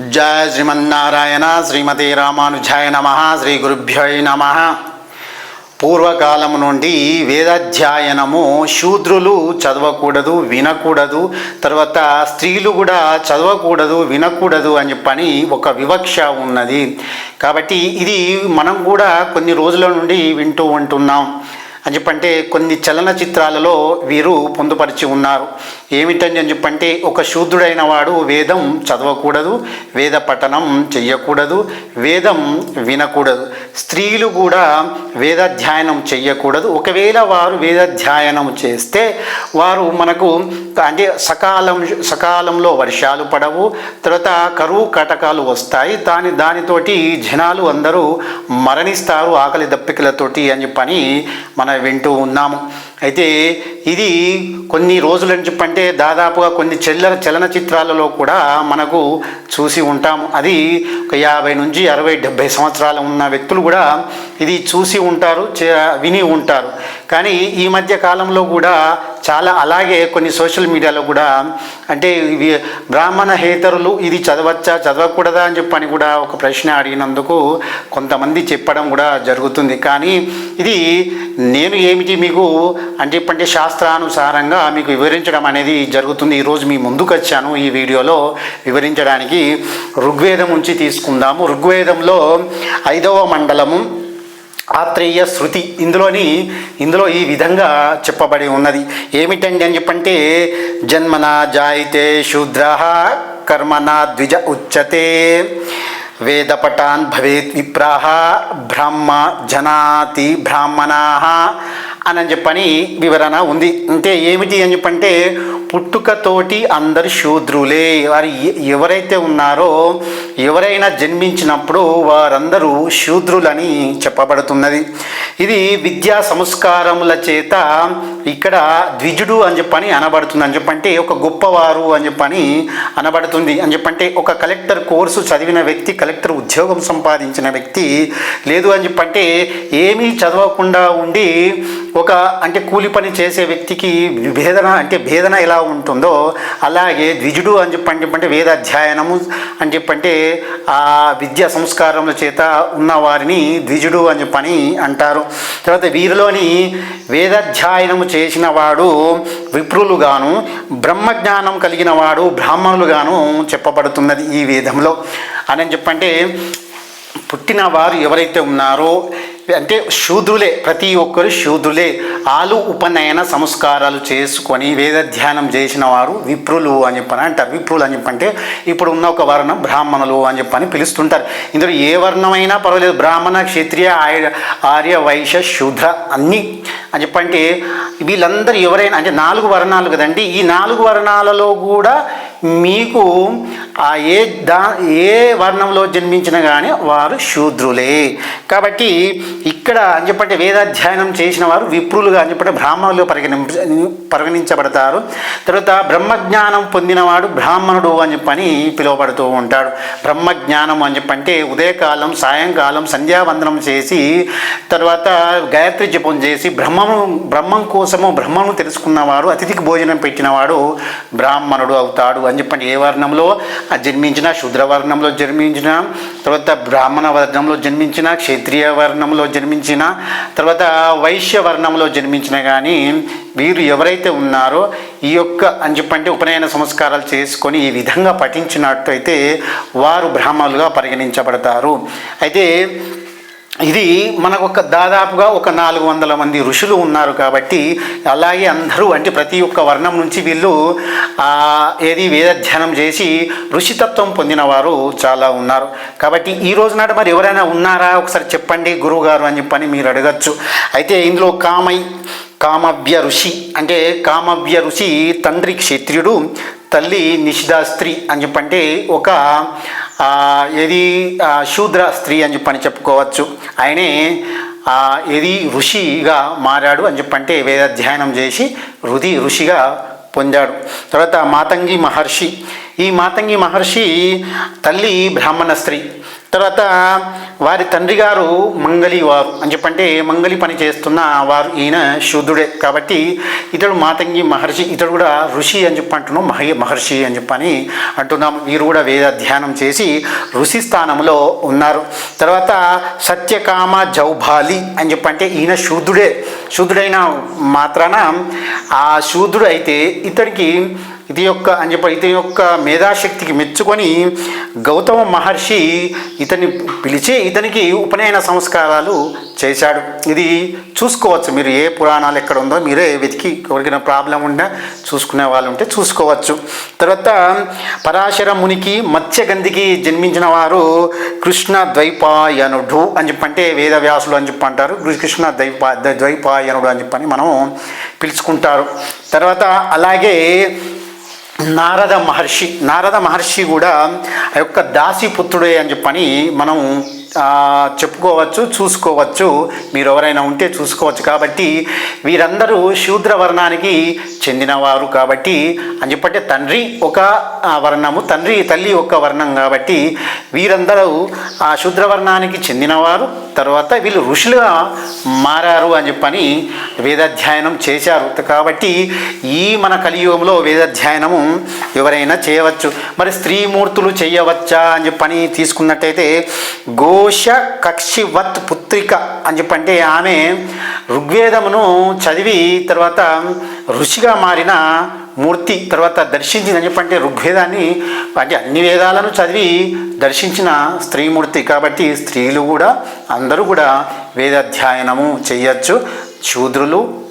జయ శ్రీమన్నారాయణ శ్రీమతి రామానుజాయ నమ శ్రీ గురుభ్యోయ్ నమ. పూర్వకాలం నుండి వేదాధ్యయనము శూద్రులు చదవకూడదు వినకూడదు తర్వాత స్త్రీలు కూడా చదవకూడదు వినకూడదు అని చెప్పని ఒక వివక్ష ఉన్నది. కాబట్టి ఇది మనం కూడా కొన్ని రోజుల నుండి వింటూ ఉంటున్నాం. అని చెప్పంటే కొన్ని చలనచిత్రాలలో వీరు పొందుపరిచి ఉన్నారు. ఏమిటని అని చెప్పంటే ఒక శూద్రుడైన వాడు వేదం చదవకూడదు వేద పఠనం చెయ్యకూడదు వేదం వినకూడదు. స్త్రీలు కూడా వేదాధ్యయనం చెయ్యకూడదు. ఒకవేళ వారు వేదాధ్యయనం చేస్తే వారు మనకు అంటే సకాలం సకాలంలో వర్షాలు పడవు తర్వాత కరువు కటకాలు వస్తాయి. దాని దానితోటి జనాలు అందరూ మరణిస్తారు ఆకలి దప్పికలతోటి అని చెప్పని మన వింటూ ఉన్నాము. అయితే ఇది కొన్ని రోజులని చెప్పంటే దాదాపుగా కొన్ని చెల్లర చలనచిత్రాలలో కూడా మనకు చూసి ఉంటాము. అది ఒక యాభై నుంచి అరవై డెబ్భై సంవత్సరాలు ఉన్న వ్యక్తులు కూడా ఇది చూసి ఉంటారు చే- విని ఉంటారు. కానీ ఈ మధ్య కాలంలో కూడా చాలా అలాగే కొన్ని సోషల్ మీడియాలో కూడా అంటే ఇవి బ్రాహ్మణ హేతరులు ఇది చదవచ్చా చదవకూడదా అని చెప్పని కూడా ఒక ప్రశ్న అడిగినందుకు కొంతమంది చెప్పడం కూడా జరుగుతుంది. కానీ ఇది నేను ఏమిటి మీకు అని చెప్పంటే శాస్త్రానుసారంగా మీకు వివరించడం అనేది జరుగుతుంది. ఈరోజు మీ ముందుకు వచ్చాను ఈ వీడియోలో వివరించడానికి. ఋగ్వేదం నుంచి తీసుకుందాము. ఋగ్వేదంలో ఐదవ మండలము ఆత్రేయ శృతి ఇందులోని ఇందులో ఈ విధంగా చెప్పబడి ఉన్నది. ఏమిటండి అని చెప్పంటే జన్మన జాయితే శూద్ర కర్మణ ద్విజ ఉచ్యతే. వేదపటాన్ భవేత్ విప్రాహ బ్రహ్మ జనాతి బ్రాహ్మణా అని చెప్పని వివరణ ఉంది. అంటే ఏమిటి అని చెప్పంటే పుట్టుకతోటి అందరు శూద్రులే. వారు ఎవరైతే ఉన్నారో ఎవరైనా జన్మించినప్పుడు వారందరూ శూద్రులని చెప్పబడుతున్నది. ఇది విద్యా సంస్కారముల చేత ఇక్కడ ద్విజుడు అని చెప్పని అనబడుతుంది. అని చెప్పంటే ఒక గొప్పవారు అని చెప్పని అనబడుతుంది. అని చెప్పంటే ఒక కలెక్టర్ కోర్సు చదివిన వ్యక్తి కలెక్టర్ ఉద్యోగం సంపాదించిన వ్యక్తి లేదు అని చెప్పంటే ఏమీ చదవకుండా ఉండి ఒక అంటే కూలి పని చేసే వ్యక్తికి భేదన అంటే భేదన ఎలా ఉంటుందో అలాగే ద్విజుడు అని చెప్పని వేద వేదాధ్యయనము అని చెప్పంటే ఆ విద్యా సంస్కారముల చేత ఉన్న వారిని ద్విజుడు అని చెప్పని అంటారు. తర్వాత వీరిలోని వేదాధ్యయనము చేసిన వాడు విప్రులుగాను బ్రహ్మజ్ఞానం కలిగిన వాడు బ్రాహ్మణులుగాను చెప్పబడుతున్నది ఈ వేదంలో. అని చెప్పంటే పుట్టిన వారు ఎవరైతే ఉన్నారో అంటే శూద్రులే ప్రతి ఒక్కరు శూద్రులే. ఆలు ఉపనయన సంస్కారాలు చేసుకొని వేద ధ్యానం చేసిన వారు విప్రులు అని చెప్పని అంటారు. విప్రులు అని చెప్పంటే ఇప్పుడు ఉన్న ఒక వర్ణం బ్రాహ్మణులు అని చెప్పని పిలుస్తుంటారు. ఇందులో ఏ వర్ణమైనా పర్వాలేదు. బ్రాహ్మణ క్షత్రియ ఆయ- ఆర్య వైశ్య శూద్ర అన్నీ అని చెప్పంటే వీళ్ళందరూ ఎవరైనా అంటే నాలుగు వర్ణాలు కదండి. ఈ నాలుగు వర్ణాలలో కూడా మీకు ఆ ఏ దా ఏ వర్ణంలో జన్మించిన కానీ వారు శూద్రులే. కాబట్టి ఇక్కడ అని చెప్పంటే వేదాధ్యయనం చేసిన వారు విప్రులుగా అని చెప్పంటే బ్రాహ్మణులు పరిగణి పరిగణించబడతారు. తర్వాత బ్రహ్మజ్ఞానం పొందినవాడు బ్రాహ్మణుడు అని చెప్పని పిలువబడుతూ ఉంటాడు. బ్రహ్మజ్ఞానం అని చెప్పంటే ఉదయకాలం సాయంకాలం సంధ్యావందనం చేసి తర్వాత గాయత్రి జపం చేసి బ్రహ్మము బ్రహ్మం కోసము బ్రహ్మను తెలుసుకున్నవాడు అతిథికి భోజనం పెట్టినవాడు బ్రాహ్మణుడు అవుతాడు అని చెప్పండి ఏ వర్ణంలో? జన్మించిన శూద్ర వర్ణంలో జన్మించిన తర్వాత బ్రాహ్మణ వర్ణంలో జన్మించిన క్షత్రియ వర్ణంలో జన్మించిన తర్వాత వైశ్య వర్ణంలో జన్మించిన కానీ వీరు ఎవరైతే ఉన్నారో ఈ యొక్క అని చెప్పంటే ఉపనయన సంస్కారాలు చేసుకొని ఈ విధంగా పఠించినట్టయితే వారు బ్రాహ్మణులుగా పరిగణించబడతారు. అయితే ఇది మనకు ఒక దాదాపుగా ఒక నాలుగు వందల మంది ఋషులు ఉన్నారు కాబట్టి అలాగే అందరూ అంటే ప్రతి ఒక్క వర్ణం నుంచి వీళ్ళు ఏది వేదధ్యానం చేసి ఋషితత్వం పొందిన వారు చాలా ఉన్నారు. కాబట్టి ఈ రోజు నాడు మరి ఎవరైనా ఉన్నారా? ఒకసారి చెప్పండి గురువుగారు అని చెప్పని మీరు అడగచ్చు. అయితే ఇందులో కామై కామవ్య ఋషి అంటే కామవ్య ఋషి తండ్రి క్షత్రియుడు తల్లి నిషిదాస్త్రి అని చెప్పంటే ఒక ఏది శూద్ర స్త్రీ అని చెప్పని చెప్పుకోవచ్చు. ఆయనే ఏది ఋషిగా మారాడు అని చెప్పంటే వేదాధ్యయనం చేసి రుది ఋషిగా పొందాడు. తర్వాత మాతంగి మహర్షి. ఈ మాతంగి మహర్షి తల్లి బ్రాహ్మణ స్త్రీ. తర్వాత వారి తండ్రి గారు మంగలి వారు అని చెప్పంటే మంగలి పని చేస్తున్న వారు ఈయన శూద్రుడే. కాబట్టి ఇతడు మాతంగి మహర్షి ఇతడు కూడా ఋషి అని చెప్పి అంటున్నాం మహి మహర్షి అని చెప్పని అంటున్నాం. వీరు కూడా వేద ధ్యానం చేసి ఋషి స్థానంలో ఉన్నారు. తర్వాత సత్యకామ జౌభాలి అని చెప్పంటే ఈయన శూద్రుడే. శూద్రుడైన మాత్రాన ఆ శూద్రుడు అయితే ఇతడికి ఇది యొక్క అని చెప్పి ఇతని యొక్క మేధాశక్తికి మెచ్చుకొని గౌతమ మహర్షి ఇతన్ని పిలిచి ఇతనికి ఉపనయన సంస్కారాలు చేశాడు. ఇది చూసుకోవచ్చు మీరు ఏ పురాణాలు ఎక్కడ ఉందో మీరే వెతికి ఎవరికైనా ప్రాబ్లం ఉన్నా చూసుకునే వాళ్ళు ఉంటే చూసుకోవచ్చు. తర్వాత పరాశర మునికి మత్స్యగంధికి జన్మించిన వారు కృష్ణ ద్వైపాయనుడు అని చెప్పంటే వేదవ్యాసులు అని చెప్పి అంటారు. కృష్ణ ద్వైపా ద్వైపాయనుడు అని చెప్పని మనం పిలుచుకుంటారు. తర్వాత అలాగే నారద మహర్షి నారద మహర్షి కూడా ఆ యొక్క దాసిపుత్రుడే అని చెప్పని మనం చెప్పుకోవచ్చు చూసుకోవచ్చు. మీరు ఎవరైనా ఉంటే చూసుకోవచ్చు. కాబట్టి వీరందరూ శూద్ర వర్ణానికి చెందినవారు కాబట్టి అని చెప్పంటే తండ్రి ఒక వర్ణము తండ్రి తల్లి ఒక వర్ణం కాబట్టి వీరందరూ ఆ శూద్ర వర్ణానికి చెందినవారు. తర్వాత వీళ్ళు ఋషులుగా మారారు అని చెప్పని వేదాధ్యయనం చేశారు. కాబట్టి ఈ మన కలియుగంలో వేదాధ్యయనము ఎవరైనా చేయవచ్చు. మరి స్త్రీమూర్తులు చేయవచ్చా అని చెప్పని తీసుకున్నట్టయితే ఘోష కక్షివత్ పుత్రిక అని చెప్పంటే ఆమె ఋగ్వేదమును చదివి తర్వాత ఋషిగా మారిన మూర్తి తర్వాత దర్శించింది చెప్పంటే ఋగ్వేదాన్ని అంటే అన్ని వేదాలను చదివి దర్శించిన స్త్రీమూర్తి కాబట్టి స్త్రీలు కూడా అందరూ కూడా వేదాధ్యయనము చేయొచ్చు. శూద్రులు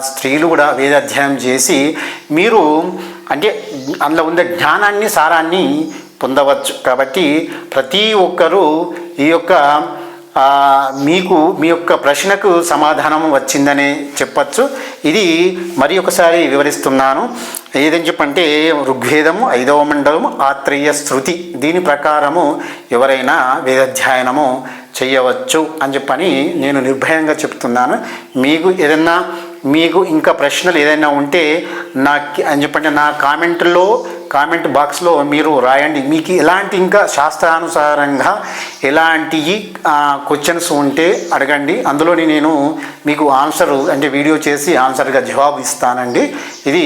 స్త్రీలు కూడా వేదాధ్యయనం చేసి మీరు అంటే అందులో ఉండే జ్ఞానాన్ని సారాన్ని పొందవచ్చు. కాబట్టి ప్రతి ఒక్కరూ ఈ యొక్క మీకు మీ యొక్క ప్రశ్నకు సమాధానం వచ్చిందని చెప్పచ్చు. ఇది మరి ఒకసారి వివరిస్తున్నాను. ఏదని చెప్పంటే ఋగ్వేదము ఐదవ మండలము ఆత్రేయ శృతి. దీని ప్రకారము ఎవరైనా వేదాధ్యయనము చేయవచ్చు అని చెప్పని నేను నిర్భయంగా చెప్తున్నాను. మీకు ఏదైనా మీకు ఇంకా ప్రశ్నలు ఏదైనా ఉంటే నా అని చెప్పంటే నా కామెంట్లో కామెంట్ బాక్స్లో మీరు రాయండి. మీకు ఎలాంటి ఇంకా శాస్త్రానుసారంగా ఎలాంటి క్వశ్చన్స్ ఉంటే అడగండి. అందులోని నేను మీకు ఆన్సర్ అంటే వీడియో చేసి ఆన్సర్గా జవాబు ఇస్తానండి. ఇది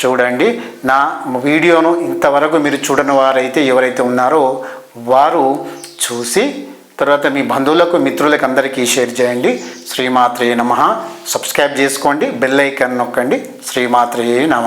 చూడండి. నా వీడియోను ఇంతవరకు మీరు చూడని వారైతే ఎవరైతే ఉన్నారో వారు చూసి తర్వాత మీ బంధువులకు మిత్రులకు అందరికీ షేర్ చేయండి. శ్రీమాత్రే నమ. సబ్స్క్రైబ్ చేసుకోండి. బెల్ ఐకాన్ నొక్కండి. శ్రీమాత్రే నమ.